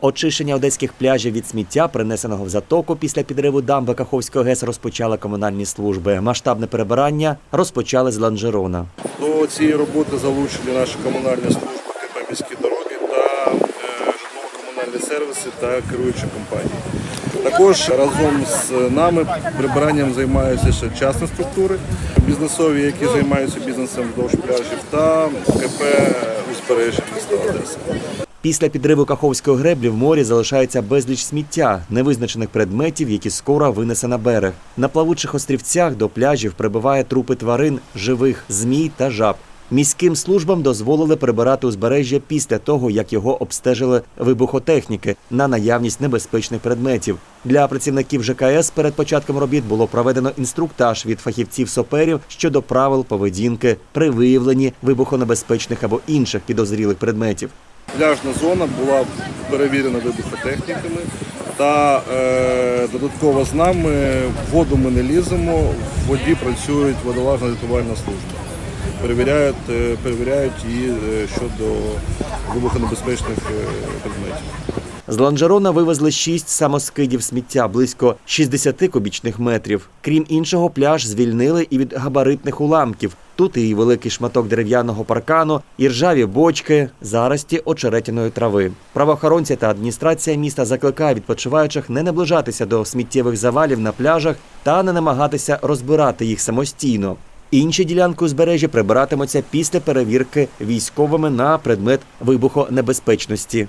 Очищення одеських пляжів від сміття, принесеного в затоку після підриву дамби Каховського ГЕС, розпочали комунальні служби. Масштабне перебирання розпочали з Ланжерона. До цієї роботи залучені наші комунальні служби КП міські дороги та е, житлово-комунальні сервіси та керуючі компанії. Також разом з нами прибиранням займаються ще частні структури, бізнесові, які займаються бізнесом вздовж пляжів, та КП узбережжя міста Одеси. Після підриву Каховської греблі в морі залишається безліч сміття, невизначених предметів, які скоро винесе на берег. На плавучих острівцях до пляжів прибиває трупи тварин, живих, змій та жаб. Міським службам дозволили прибирати узбережжя після того, як його обстежили вибухотехніки на наявність небезпечних предметів. Для працівників ЖКС перед початком робіт було проведено інструктаж від фахівців-соперів щодо правил поведінки при виявленні вибухонебезпечних або інших підозрілих предметів. Пляжна зона була перевірена вибухотехніками та е, додатково з нами в воду ми не ліземо, в воді працюють водолазна рятувальна служба. Перевіряють, е, перевіряють її е, щодо вибухонебезпечних е, предметів. З Ланжерона вивезли шість самоскидів сміття близько 60 кубічних метрів. Крім іншого, пляж звільнили і від габаритних уламків. Тут і великий шматок дерев'яного паркану, і ржаві бочки, зарості очеретяної трави. Правоохоронці та адміністрація міста закликає відпочиваючих не наближатися до сміттєвих завалів на пляжах та не намагатися розбирати їх самостійно. Інші ділянки узбережжя прибиратимуться після перевірки військовими на предмет вибухонебезпечності.